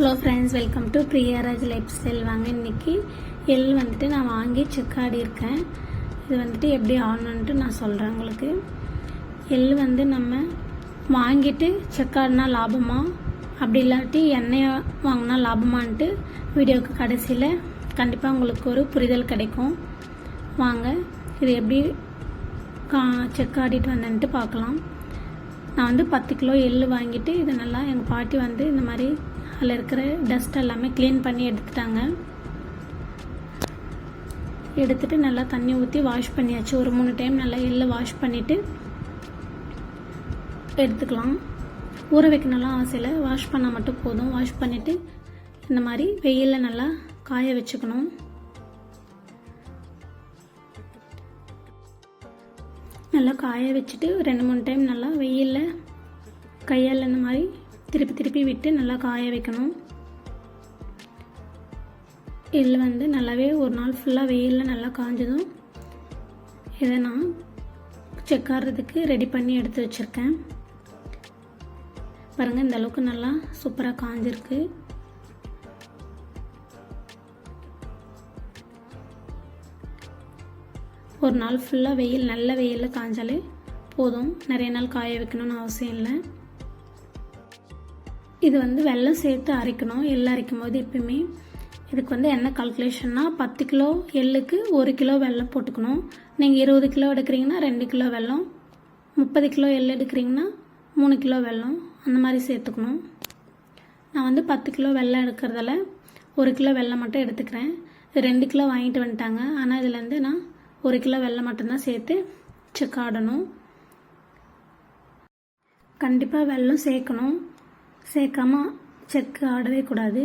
Hello friends welcome to Priyaraj lifestyle வாங்க இன்னைக்கு எள் வந்துட்டு நான் வாங்கி செக் ஆடி இருக்கேன் இது வந்துட்டு எப்படி ஆகணுன்ட்டு நான் சொல்கிறேன் உங்களுக்கு. எள் வந்து நம்ம வாங்கிட்டு செக் ஆடினா லாபமா? அப்படி இல்லாட்டி எண்ணெயை வாங்கினா லாபமான்ட்டு வீடியோவுக்கு கடைசியில் கண்டிப்பாக உங்களுக்கு ஒரு புரிதல் கிடைக்கும். வாங்க இது எப்படி கா செக் ஆடிட்டு வந்தேன்ட்டு பார்க்கலாம். நான் வந்து பத்து கிலோ எள் வாங்கிட்டு இதை நல்லா எங்கள் பாட்டி வந்து இந்த மாதிரி அதில் இருக்கிற டஸ்ட் எல்லாமே க்ளீன் பண்ணி எடுத்துட்டாங்க. எடுத்துட்டு நல்லா தண்ணி ஊற்றி வாஷ் பண்ணியாச்சு. ஒரு மூணு டைம் நல்லா எள்ளு வாஷ் பண்ணிவிட்டு எடுத்துக்கலாம். ஊற வைக்கணும்லாம் ஆசையில் வாஷ் பண்ணால் மட்டும் போதும். வாஷ் பண்ணிவிட்டு இந்த மாதிரி வெயிலில் நல்லா காய வச்சுக்கணும். நல்லா காய வச்சுட்டு ரெண்டு மூணு டைம் நல்லா வெயிலில் கையால் இந்த மாதிரி திருப்பி திருப்பி விட்டு நல்லா காய வைக்கணும். எள் வந்து நல்லாவே ஒரு நாள் ஃபுல்லாக வெயிலில் நல்லா காஞ்சதும் இதை நான் செக்காடுறதுக்கு ரெடி பண்ணி எடுத்து வச்சுருக்கேன். பாருங்கள் இந்த அளவுக்கு நல்லா சூப்பராக காஞ்சிருக்கு. ஒரு நாள் ஃபுல்லாக வெயில் நல்ல வெயிலில் காய்ஞ்சாலே போதும். நிறைய நாள் காய வைக்கணும்னு அவசியம் இல்லை. இது வந்து வெள்ளம் சேர்த்து அரைக்கணும் எள் அரைக்கும் போது எப்பயுமே. இதுக்கு வந்து என்ன கால்குலேஷன்னா பத்து கிலோ எள்ளுக்கு ஒரு கிலோ வெல்லம் போட்டுக்கணும். நீங்கள் இருபது கிலோ எடுக்கிறீங்கன்னா ரெண்டு கிலோ வெல்லம் முப்பது கிலோ எள் எடுக்கிறீங்கன்னா மூணு கிலோ வெல்லம் அந்த மாதிரி சேர்த்துக்கணும். நான் வந்து பத்து கிலோ வெள்ளம் எடுக்கிறதால ஒரு கிலோ வெல்லம் மட்டும் எடுத்துக்கிறேன். ரெண்டு கிலோ வாங்கிட்டு வந்துட்டாங்க. ஆனால் இதுலேருந்து நான் ஒரு கிலோ வெள்ளம் மட்டும்தான் சேர்த்து செக் ஆடணும். கண்டிப்பாக வெல்லம் சேர்க்கணும். சேர்க்காம செக்கு ஆடவே கூடாது.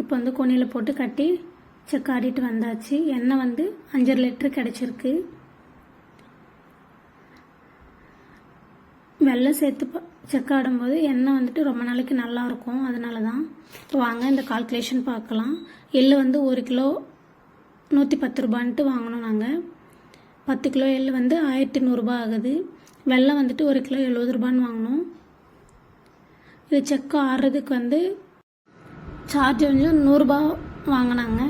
இப்போ வந்து கொனியில் போட்டு கட்டி செக் ஆடிட்டு வந்தாச்சு. எண்ணெய் வந்து அஞ்சரை லிட்டரு கிடச்சிருக்கு. வெள்ளம் சேர்த்து செக் ஆடும்போது எண்ணெய் வந்துட்டு ரொம்ப நாளைக்கு நல்லா இருக்கும். அதனால தான் இப்போ வாங்க இந்த கால்குலேஷன் பார்க்கலாம். எள்ளு வந்து ஒரு கிலோ நூற்றி பத்து ரூபான்ட்டு வாங்கினோம் நாங்கள் பத்து கிலோ எள் வந்து ஆயிரத்தி நூறுரூபா ஆகுது. வெள்ளம் வந்துட்டு ஒரு கிலோ எழுபது ரூபான்னு வாங்கினோம் இது செக்கு ஆடுறதுக்கு வந்து சார்ஜ் வந்து நூறுரூபா வாங்கினாங்க.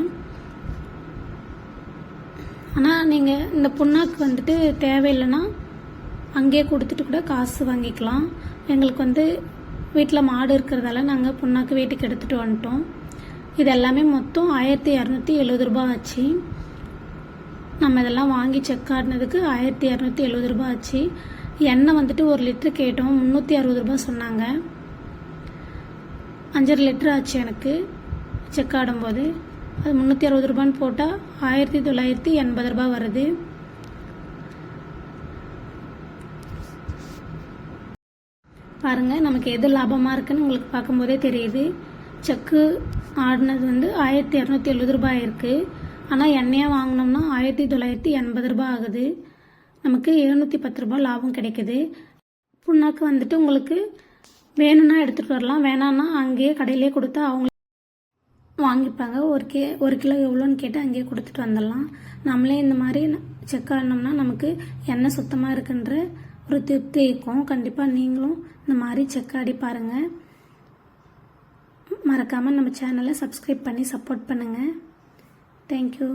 ஆனால் நீங்கள் இந்த புண்ணாக்கு வந்துட்டு தேவையில்லைன்னா அங்கேயே கொடுத்துட்டு கூட காசு வாங்கிக்கலாம். எங்களுக்கு வந்து வீட்டில் மாடு இருக்கிறதால நாங்கள் புண்ணாக்கு வீட்டுக்கு எடுத்துகிட்டு வந்துட்டோம். இது எல்லாமே மொத்தம் ஆயிரத்தி இரநூத்தி எழுபது ரூபா ஆச்சு. நம்ம இதெல்லாம் வாங்கி செக் ஆடினதுக்கு ஆயிரத்தி இரநூத்தி எழுபது ரூபா ஆச்சு. எண்ணெய் வந்துட்டு ஒரு லிட்டரு கேட்டோம். முந்நூற்றி அறுபது ரூபா சொன்னாங்க. அஞ்சரை லிட்டர் ஆச்சு எனக்கு. செக் ஆடும்போது. அது முந்நூற்றி அறுபது ரூபான்னு போட்டால் ஆயிரத்தி தொள்ளாயிரத்தி எண்பது ரூபா வருது. பாருங்கள் நமக்கு எது லாபமாக இருக்குன்னு உங்களுக்கு பார்க்கும்போதே தெரியுது. செக்கு ஆடினது வந்து ஆயிரத்தி இரநூத்தி எழுபது ரூபாய் இருக்குது ஆனால் எண்ணெயாக வாங்கினோம்னா ஆயிரத்தி தொள்ளாயிரத்தி எண்பது ரூபாய் ஆகுது. நமக்கு எழுநூற்றி பத்து ரூபாய் லாபம் கிடைக்குது. புண்ணாக்கு வந்துட்டு உங்களுக்கு வேணும்னா எடுத்துகிட்டு வரலாம் வேணான்னா அங்கேயே கடையிலே கொடுத்தா அவங்க வாங்கிப்பாங்க. ஒரு கே ஒரு கிலோ எவ்வளோன்னு கேட்டு அங்கேயே கொடுத்துட்டு வந்துடலாம். நம்மளே இந்த மாதிரி செக் ஆனோம்னா நமக்கு எண்ணெய் சுத்தமாக இருக்குன்ற ஒரு திருப்தி இருக்கும். கண்டிப்பாக நீங்களும் இந்த மாதிரி செக் ஆடி பாருங்கள் மறக்காமல் நம்ம சேனலை சப்ஸ்கிரைப் பண்ணி சப்போர்ட் பண்ணுங்கள் தேங்க்யூ.